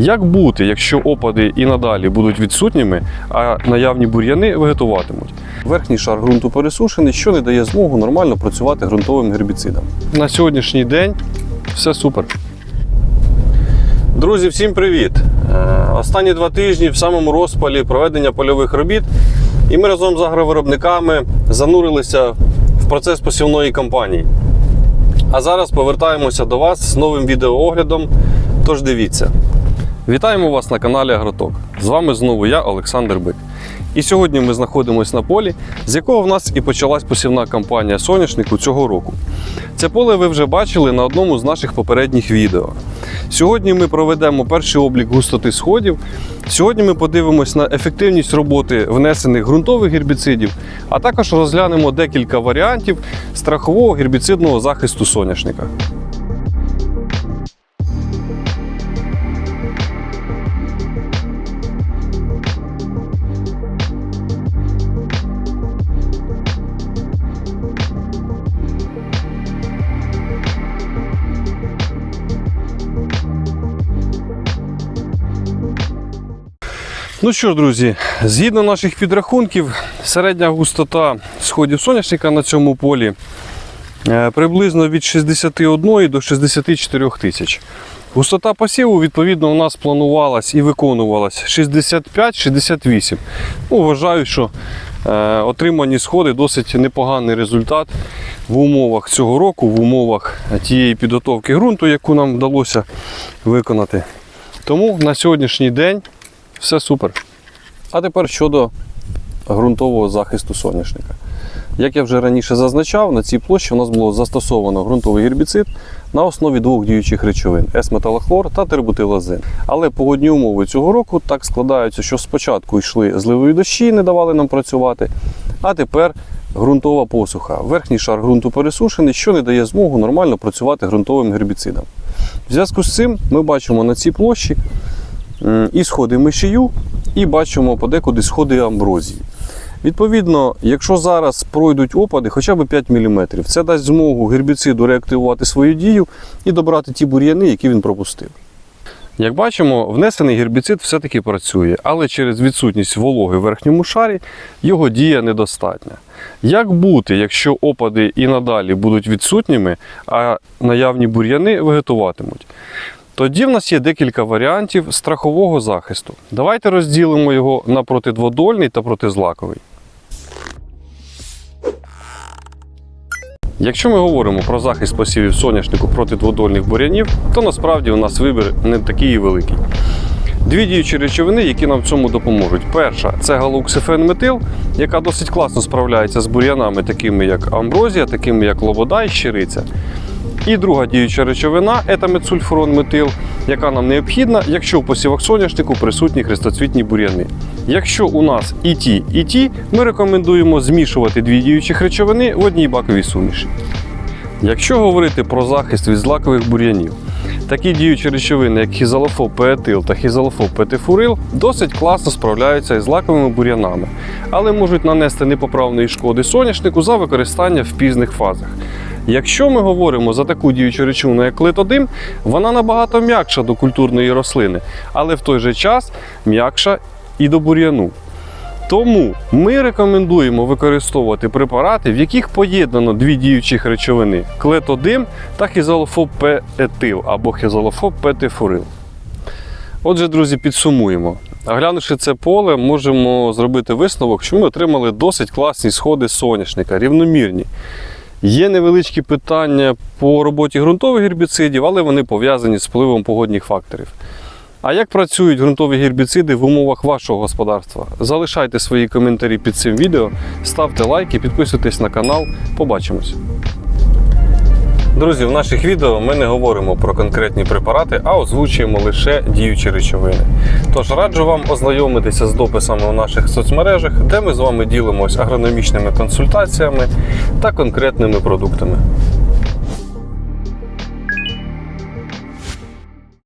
Як бути, якщо опади і надалі будуть відсутніми, а наявні бур'яни вегетуватимуть? Верхній шар ґрунту пересушений, що не дає змогу нормально працювати ґрунтовим гербіцидом. На сьогоднішній день все супер. Друзі, всім привіт! Е, Останні два тижні в самому розпалі проведення польових робіт, і ми разом з агровиробниками занурилися в процес посівної кампанії. А зараз повертаємося до вас з новим відеооглядом. Тож дивіться. Вітаємо вас на каналі Агроток. З вами знову я, Олександр Бик. І сьогодні ми знаходимося на полі, з якого в нас і почалась посівна кампанія соняшнику цього року. Це поле ви вже бачили на одному з наших попередніх відео. Сьогодні ми проведемо перший облік густоти сходів. Сьогодні ми подивимось на ефективність роботи внесених ґрунтових гербіцидів, а також розглянемо декілька варіантів страхового гербіцидного захисту соняшника. Ну що ж, друзі, згідно наших підрахунків, середня густота сходів соняшника на цьому полі е, приблизно від 61 до 64 тисяч. Густота посіву, відповідно, у нас планувалась і виконувалась 65-68. Ну, вважаю, що е, отримані сходи досить непоганий результат в умовах цього року, в умовах тієї підготовки ґрунту, яку нам вдалося виконати. Тому на сьогоднішній день все супер. А тепер щодо ґрунтового захисту соняшника. Як я вже раніше зазначав, на цій площі у нас було застосовано ґрунтовий гербіцид на основі двох діючих речовин С-металохлор та тербутилазин. Але погодні умови цього року так складаються, що спочатку йшли зливові дощі, не давали нам працювати, а тепер ґрунтова посуха. Верхній шар ґрунту пересушений, що не дає змогу нормально працювати ґрунтовим гербіцидом. В зв'язку з цим ми бачимо на цій площі і сходи мишію, і бачимо подекуди сходи амброзії. Відповідно, якщо зараз пройдуть опади хоча б 5 мм, це дасть змогу гербіциду реактивувати свою дію і добрати ті бур'яни, які він пропустив. Як бачимо, внесений гербіцид все-таки працює, але через відсутність вологи в верхньому шарі його дія недостатня. Як бути, якщо опади і надалі будуть відсутніми, а наявні бур'яни вегетуватимуть? Тоді в нас є декілька варіантів страхового захисту. Давайте розділимо його на протидводольний та протизлаковий. Якщо ми говоримо про захист посівів соняшнику проти дводольних бур'янів, то насправді у нас вибір не такий і великий. Дві діючі речовини, які нам в цьому допоможуть. Перша це галуксифенметил, яка досить класно справляється з бур'янами, такими як амброзія, такими як лобода і щириця. І друга діюча речовина етамецульфурон метил, яка нам необхідна, якщо в посівах соняшнику присутні хрестоцвітні бур'яни. Якщо у нас і ті, і ті, ми рекомендуємо змішувати дві діючих речовини в одній баковій суміші. Якщо говорити про захист від злакових бур'янів, такі діючі речовини, як хізалофоб пеетил та хізалофоб петифурил, досить класно справляються із злаковими бур'янами, але можуть нанести непоправної шкоди соняшнику за використання в пізних фазах. Якщо ми говоримо за таку діючу речовину, як клетодим, вона набагато м'якша до культурної рослини, але в той же час м'якша і до бур'яну. Тому ми рекомендуємо використовувати препарати, в яких поєднано дві діючих речовини клетодим та хізалофоб петил або хізалофоб петифурил. Отже, друзі, підсумуємо. Оглянувши це поле, можемо зробити висновок, що ми отримали досить класні сходи соняшника, рівномірні. Є невеличкі питання по роботі ґрунтових гербіцидів, але вони пов'язані з впливом погодних факторів. А як працюють ґрунтові гербіциди в умовах вашого господарства? Залишайте свої коментарі під цим відео, ставте лайки, підписуйтесь на канал. Побачимось. Друзі, в наших відео ми не говоримо про конкретні препарати, а озвучуємо лише діючі речовини. Тож раджу вам ознайомитися з дописами у наших соцмережах, де ми з вами ділимось агрономічними консультаціями та конкретними продуктами.